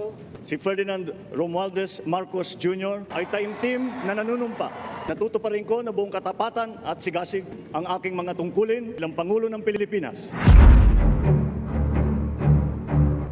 ko, si Ferdinand Romualdez Marcos Jr. ay taimtim na nanunumpa. Natuto pa rin ko na buong katapatan at sigasig ang aking mga tungkulin bilang Pangulo ng Pilipinas.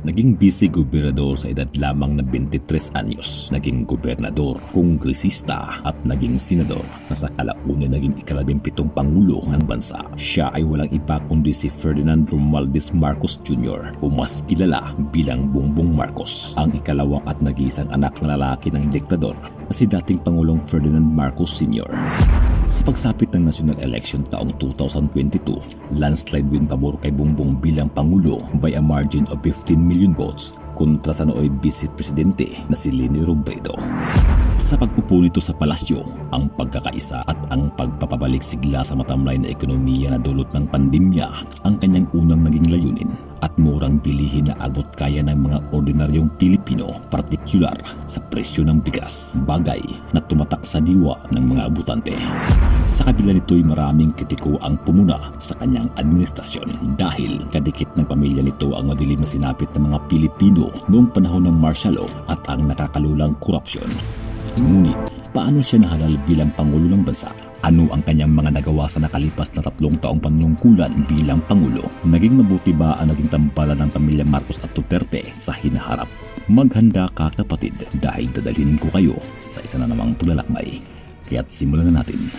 Naging busy gobernador sa edad lamang na 23 anyos. Naging gobernador, kongresista at naging senador na sa kalaunan naging ikalabing pitong pangulo ng bansa. Siya ay walang iba kundi si Ferdinand Romualdez Marcos Jr. o mas kilala bilang Bongbong Marcos. Ang ikalawang at nag-iisang anak na lalaki ng diktador na si dating Pangulong Ferdinand Marcos Sr. Sa pagsapit ng national election taong 2022, landslide win pabor kay Bongbong bilang Pangulo by a margin of 15 million votes kontra sa nooy Vice Presidente na si Leni Robredo. Sa pag-upo nito sa palasyo, ang pagkakaisa at ang pagpapabalik sigla sa matamlay na ekonomiya na dulot ng pandemya ang kanyang unang naging layunin at murang bilihin na abot kaya ng mga ordinaryong Pilipino, partikular sa presyo ng bigas, bagay na tumatak sa diwa ng mga abutante. Sa kabila nito'y maraming kritiko ang pumuna sa kanyang administrasyon dahil kadikit ng pamilya nito ang madilim na sinapit ng mga Pilipino noong panahon ng martial law at ang nakakalulang korupsyon. Ngunit, paano siya nahalal bilang Pangulo ng Bansa? Ano ang kanyang mga nagawa sa nakalipas na tatlong taong panunungkulan bilang Pangulo? Naging mabuti ba ang naging tambalan ng pamilya Marcos at Duterte sa hinaharap? Maghanda ka kapatid dahil dadalhin ko kayo sa isa na namang paglalakbay. Kaya't simulan na natin.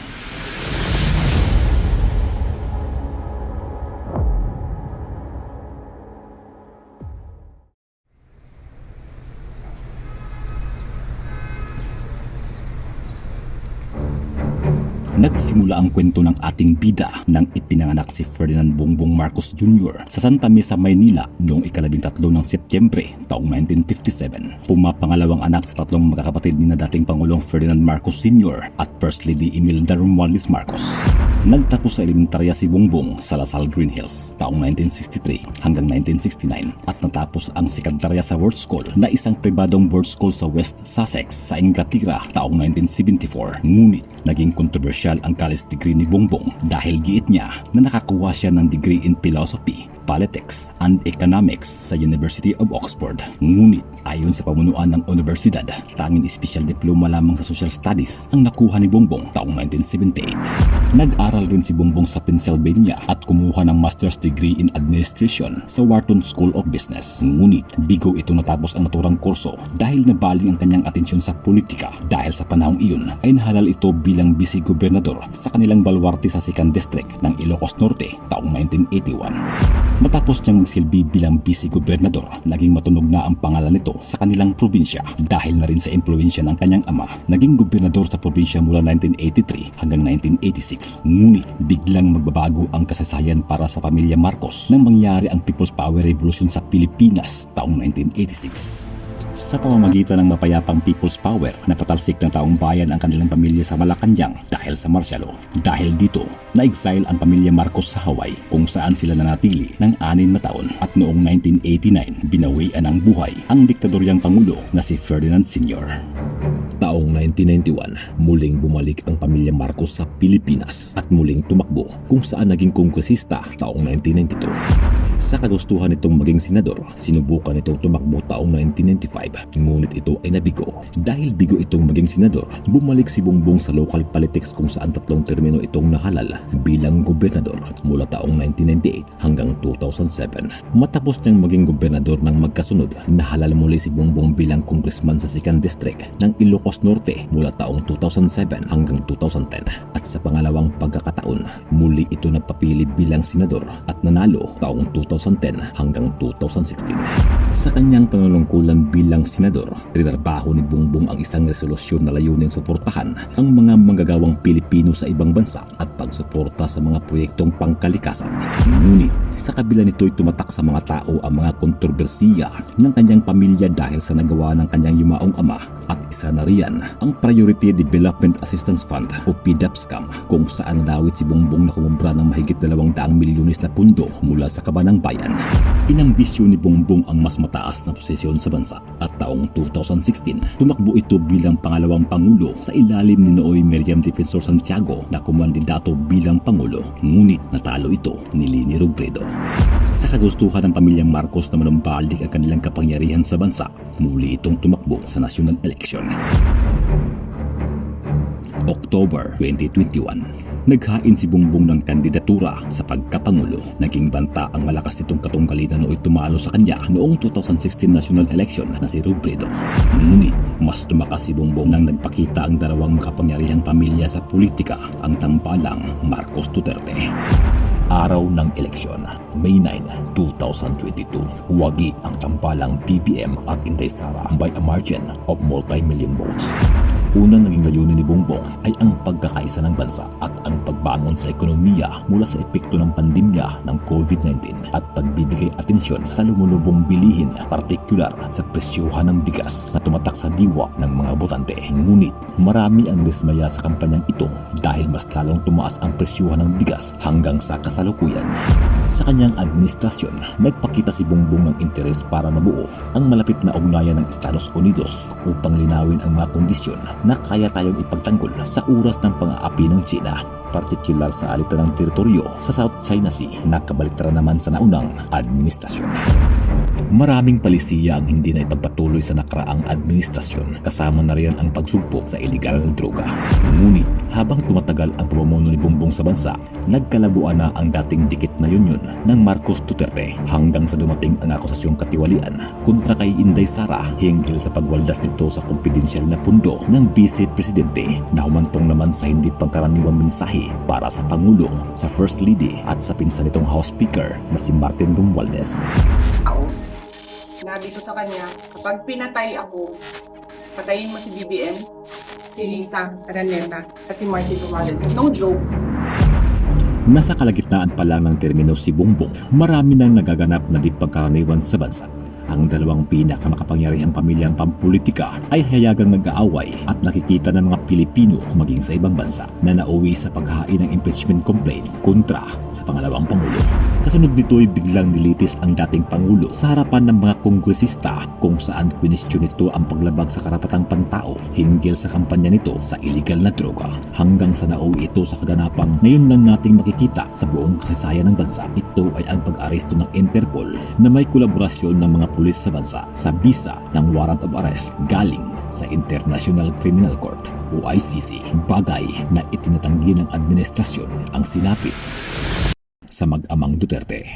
Nagsimula ang kwento ng ating bida nang ipinanganak si Ferdinand Bongbong Marcos Jr. sa Santa Mesa, Maynila noong ikalabing tatlo ng Setyembre taong 1957. Pumapangalawang anak sa tatlong magkakapatid ni na dating Pangulong Ferdinand Marcos Sr. at First Lady Imelda Romualdez Marcos. Nagtapos sa elementarya si Bongbong sa Lasal Green Hills taong 1963 hanggang 1969 at natapos ang sekundarya sa World School na isang pribadong board school sa West Sussex sa Inglaterra taong 1974. Ngunit naging kontrobersyal ang college degree ni Bongbong dahil giit niya na nakakuha siya ng degree in philosophy, politics, and economics sa University of Oxford. Ngunit ayon sa pamunuan ng universidad, tanging special diploma lamang sa social studies ang nakuha ni Bongbong taong 1978. Nag-aral rin si Bongbong sa Pennsylvania at kumuha ng master's degree in administration sa Wharton School of Business. Ngunit bigo ito natapos ang naturang kurso dahil nabaling ang kanyang atensyon sa politika dahil sa panahong iyon ay nahalal ito bilang vice-gobernador sa kanilang balwarte sa 2nd District ng Ilocos Norte taong 1981. Matapos niyang magsilbi bilang vice-gobernador, naging matunog na ang pangalan nito sa kanilang probinsya dahil na rin sa impluensya ng kanyang ama. Naging gobernador sa probinsya mula 1983 hanggang 1986. Ngunit biglang magbabago ang kasaysayan para sa pamilya Marcos nang mangyari ang People's Power Revolution sa Pilipinas taong 1986 sa pamamagitan ng mapayapang people's power na patalsik ng taong bayan ang kanilang pamilya sa Malacanang dahil sa law. Dahil dito, na-exile ang pamilya Marcos sa Hawaii kung saan sila nanatili ng anin na taon at noong 1989 binawian ng buhay ang diktadoryang pangulo na si Ferdinand Sr. Taong 1991, muling bumalik ang pamilya Marcos sa Pilipinas at muling tumakbo kung saan naging kongresista taong 1992. Sa kagustuhan nitong maging senador, sinubukan itong tumakbo taong 1995 ngunit ito ay nabigo. Dahil bigo itong maging senador, bumalik si Bongbong sa local politics kung saan tatlong termino itong nahalal bilang gobernador mula taong 1998 hanggang 2007. Matapos niyang maging gobernador ng magkasunod, nahalal muli si Bongbong bilang congressman sa 2nd District ng Ilocos Norte mula taong 2007 hanggang 2010 at sa pangalawang pagkakataon, muli ito nagpapili bilang senador at nanalo taong 2010 hanggang 2016. Sa kanyang panunungkulan bilang senador, trinarbaho ni Bongbong ang isang resolusyon na layunin suportahan ang mga manggagawang Pilipino sa ibang bansa at pagsuporta sa mga proyektong pangkalikasan. Ngunit sa kabila nito'y tumatak sa mga tao ang mga kontrobersiya ng kanyang pamilya dahil sa nagawa ng kanyang yumaong ama at isa na riyan ang Priority Development Assistance Fund o PDAP scam kung saan nadawit si Bongbong na kumubra ng mahigit 200 milyones na pundo mula sa kabanang bayan. Inambisyon ni Bongbong ang mas mataas na posisyon sa bansa at taong 2016, tumakbo ito bilang pangalawang pangulo sa ilalim ni Nooy Miriam Defensor Santiago na kumandidato bilang pangulo. Ngunit natalo ito ni Lini Robredo. Sa kagustuhan ng pamilyang Marcos na manumbalik ang kanilang kapangyarihan sa bansa, muli itong tumakbo sa national election. October 2021. Naghain si Bongbong ng kandidatura sa pagkapangulo. Naging banta ang malakas nitong katunggali na nooy tumalo sa kanya noong 2016 national election na si Robredo. Ngunit mas tumakas si Bongbong nang nagpakita ang dalawang makapangyarihang pamilya sa politika, ang tampalang Marcos Duterte. Araw ng eleksyon, May 9, 2022. Wagi ang tampalang BBM at Inday Sara by a margin of multi-million votes. Unang naging layunin ni Bongbong ay ang pagkakaisa ng bansa at ang pagbangon sa ekonomiya mula sa epekto ng pandemya ng COVID-19 at pagbibigay atensyon sa lumulubong bilihin, partikular sa presyuhan ng bigas na tumatak sa diwa ng mga botante. Ngunit marami ang dismaya sa kampanyang ito dahil mas lalong tumaas ang presyuhan ng bigas hanggang sa kasalukuyan. Sa kanyang administrasyon, nagpakita si Bongbong ng interes para mabuo ang malapit na ugnayan ng Estados Unidos upang linawin ang mga kondisyon na kaya tayong ipagtanggol sa oras ng pang-aapi ng China partikular sa alitan ng teritoryo sa South China Sea na kabaliktara naman sa naunang administrasyon. Maraming palisiya ang hindi na ipagpatuloy sa nakaraang administrasyon kasama na riyan ang pagsugpo sa illegal na droga. Ngunit habang tumatagal ang pamumuno ni Bongbong sa bansa, nagkalabuan na ang dating dikit na yunyon ng Marcos Duterte hanggang sa dumating ang akusasyong katiwalian kontra kay Inday Sara hinggil sa pagwaldas nito sa kumpidensyal na pundo ng Vice Presidente na humantong naman sa hindi pangkaraniwang mensahe para sa Pangulo, sa First Lady at sa pinsan nitong House Speaker na si Martin Romualdez. Sinabi ko sa kanya, kapag pinatay ako, patayin mo si BBM, si Lisa Araneta, at si Martin Romualdez. No joke. Nasa kalagitnaan pa lang ng termino si Bongbong, marami nang nagaganap na di sa bansa. Ang dalawang pinakamakapangyarihang pamilyang pampolitika ay hayagang nag-aaway at nakikita ng mga Pilipino maging sa ibang bansa na nauwi sa paghain ng impeachment complaint kontra sa pangalawang Pangulo. Kasunod nito ay biglang nilitis ang dating Pangulo sa harapan ng mga kongresista kung saan kwinestyon nito ang paglabag sa karapatang pantao hinggil sa kampanya nito sa illegal na droga. Hanggang sa nauwi ito sa kaganapang ngayon lang nating makikita sa buong kasaysayan ng bansa. Ito ay ang pag-aresto ng Interpol na may kolaborasyon ng mga pulis sa bansa sa bisa ng warrant of arrest galing sa International Criminal Court o ICC. Bagay na itinatanggi ng administrasyon ang sinapit sa mag-amang Duterte.